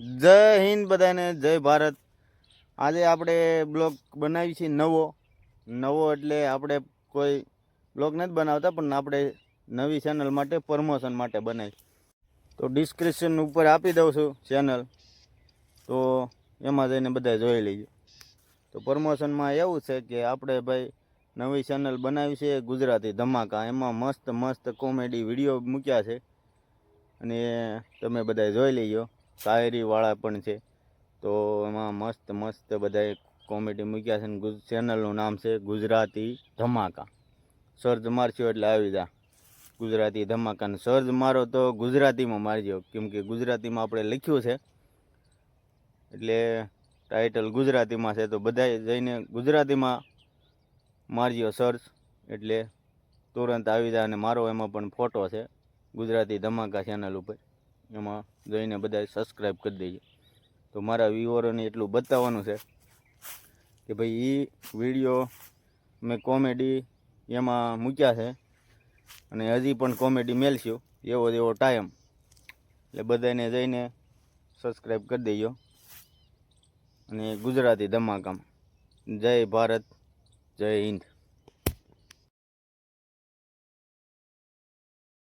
જય હિન્દ બધાને, જય ભારત. આજે આપણે બ્લોગ બનાવી છીએ નવો. નવો એટલે આપણે કોઈ બ્લોગ નથી બનાવતા, પણ આપણે નવી ચેનલ માટે, પ્રમોશન માટે બનાવી. તો ડિસ્ક્રિપ્શન ઉપર આપી દઉં છું ચેનલ. તો એમાં જઈને બધા જોઈ લેજો. તો પ્રમોશનમાં એવું છે કે આપણે ભાઈ નવી ચેનલ બનાવી છે ગુજરાતી ધમાકા. એમાં મસ્ત મસ્ત કોમેડી વીડિયો મૂક્યા છે. અને તમે બધા જોઈ લેજો. શાયરીવાળા પણ છે. તો એમાં મસ્ત મસ્ત બધાએ કોમેડી મૂક્યા છે ને ચેનલનું નામ છે ગુજરાતી ધમાકા. સર્જ મારશો એટલે આવી જા. ગુજરાતી ધમાકા સર્જ મારો તો ગુજરાતીમાં મારજો કેમ કે ગુજરાતીમાં આપણે લખ્યું છે. એટલે ટાઇટલ ગુજરાતીમાં છે તો બધાય જઈને ગુજરાતીમાં મારજો સર્ચ એટલે તુરંત આવી જાય અને મારો એમાં પણ ફોટો છે. ગુજરાતી ધમાકા ચેનલ ઉપર. એમાં જઈને બધાએ સબસ્ક્રાઈબ કરી દેજો. તો મારા વ્યુઅરોને એટલું બતાવવાનું છે કે ભાઈ એ વીડિયો મેં કોમેડી એમાં મૂક્યા છે અને હજી પણ કોમેડી મેલશું એવો એવો ટાઈમ એટલે બધાને જઈને સબસ્ક્રાઈબ કરી દેજો. અને ગુજરાતી ધમાકામાં. જય ભારત, જય હિન્દ.